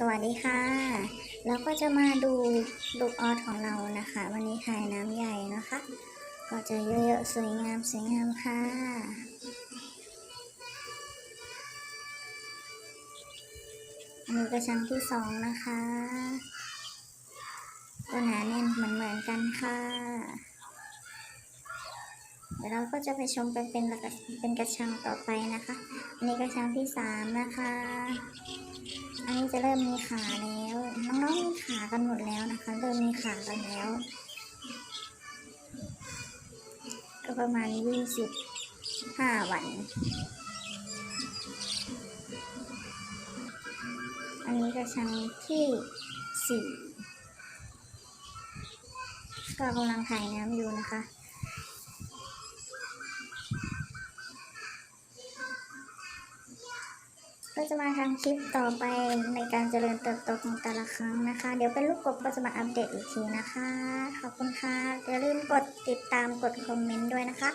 สวัสดีค่ะ แล้วก็จะมาดูลูกออสของเรานะคะ วันนี้ถ่ายน้ำใหญ่นะคะ ก็จะเยอะๆ สวยงามสวยงามค่ะอันนี้กระชังที่สองนะคะก็หนาแน่นเหมือนเหมือนๆกันค่ะ เดี๋ยวเราก็จะไปชมเป็นเป็นกะเป็นกระชังต่อไปนะคะ อันนี้กระชังที่สามนะคะ จะเริ่มมีขาแล้ว น้องๆมีขากันหมดแล้วนะคะ เริ่มมีขากันแล้ว ก็ประมาณยี่สิบห้าวัน อันนี้กระชังที่สี่ก็กำลังถ่ายน้ำอยู่นะคะ ก็จะมาทำคลิปต่อไปในการเจริญเติบโตของแต่ละครั้งนะคะ เดี๋ยวเป็นลูกกบก็จะมาอัปเดตอีกทีนะคะ ขอบคุณค่ะอย่าลืมกดติดตามกดคอมเมนต์ด้วยนะคะ